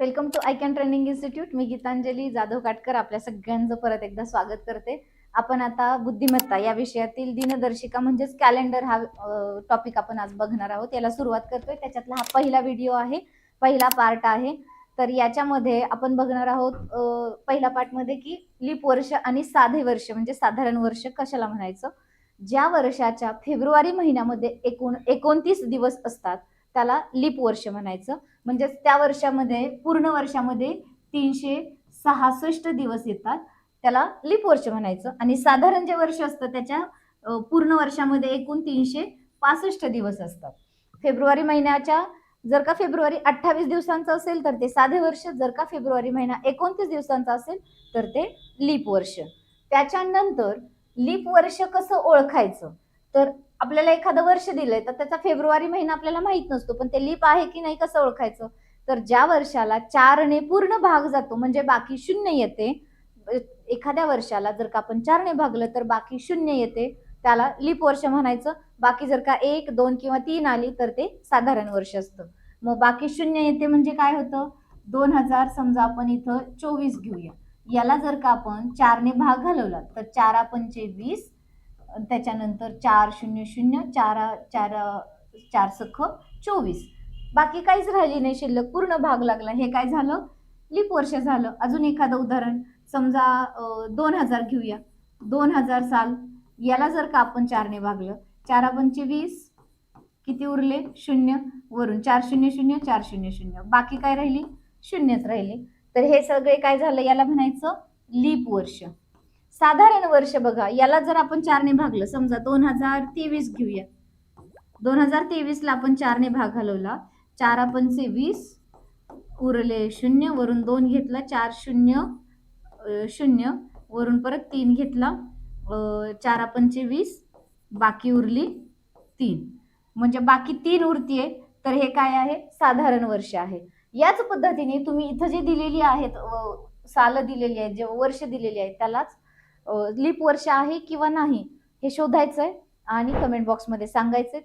Welcome to I can training institute. मी गीतांजली जाधव काटकर. आपल्या सगळ्यांचं परत एकदा स्वागत करते. आपण आता बुद्धिमत्ता या विषयातील दिनदर्शिका म्हणजेच कॅलेंडर हा टॉपिक आपण आज बघणार आहोत. याला सुरुवात करतोय. त्याच्यातला हा पहिला व्हिडिओ आहे. पहिला पार्ट आहे. तर याच्यामध्ये आपण बघणार आहोत अ, पहिल्या पार्टमध्ये की लीप वर्ष आणि साधे वर्ष म्हणजे साधारण वर्ष कशाला म्हणायचं? ज्या वर्षाच्या फेब्रुवारी महिन्यामध्ये एकूण एकोणतीस दिवस असतात त्याला लीप वर्ष म्हणायचं. म्हणजेच त्या वर्षामध्ये पूर्ण वर्षामध्ये तीनशे सहासष्ट दिवस येतात. त्याला लीप वर्ष म्हणायचं. आणि साधारण जे वर्ष असतं त्याच्या पूर्ण वर्षामध्ये एकूण तीनशे पासष्ट दिवस असतात. फेब्रुवारी महिन्याच्या जर का फेब्रुवारी अठ्ठावीस दिवसांचं असेल तर ते साधे वर्ष. जर का फेब्रुवारी महिना एकोणतीस दिवसांचा असेल तर ते लीप वर्ष. त्याच्यानंतर लीप वर्ष कसं ओळखायचं? तर आपल्याला एखादं वर्ष दिलंय तर त्याचा फेब्रुवारी महिना आपल्याला माहीत नसतो पण ते लीप आहे की नाही कसं ओळखायचं? तर ज्या वर्षाला चारने पूर्ण भाग जातो म्हणजे बाकी शून्य येते एखाद्या वर्षाला जर का आपण चारने भागलं तर बाकी शून्य येते त्याला लीप वर्ष म्हणायचं. बाकी जर का एक दोन किंवा तीन आली तर ते साधारण वर्ष असतं. मग बाकी शून्य येते म्हणजे काय होतं? दोन हजार समजा आपण इथं चोवीस घेऊया. याला जर का आपण चारने भाग घालवला तर चारा पंचे वीस त्याच्यानंतर चार शून्य शून्य चार चार चार सख चोवीस. बाकी काहीच राहिली नाही शिल्लक पूर्ण भाग लागला. हे काय झालं? लीप वर्ष झालं. अजून एखादं उदाहरण. समजा दोन हजार घेऊया. दोन हजार साल. याला जर का आपण चारने भागलं चारा पंचे वीस किती उरले? शून्य. वरून चार शून्य शून्य चार शून्य शून्य. बाकी काय राहिली? शून्यच राहिले. तर हे सगळे काय झालं? याला म्हणायचं लीप वर्ष. साधारण वर्ष बघा याला जर आपण चारने भागलं समजा दोन हजार तेवीस घेऊया. दोन हजार तेवीसला आपण चारने भाग घालवला. चारा पंचे वीस उरले शून्य वरून दोन घेतला चार शून्य शून्य वरून परत तीन घेतला चार चारा पंचे वीस बाकी उरली तीन. म्हणजे बाकी तीन उरतीये तर हे काय आहे? साधारण वर्ष आहे. याच पद्धतीने तुम्ही इथं जे दिलेली आहेत साल दिलेली आहेत जे वर्ष दिलेली आहेत त्यालाच लीप वर्ष आहे किंवा नाही हे शोधायचं आहे आणि कमेंट बॉक्समध्ये सांगायचं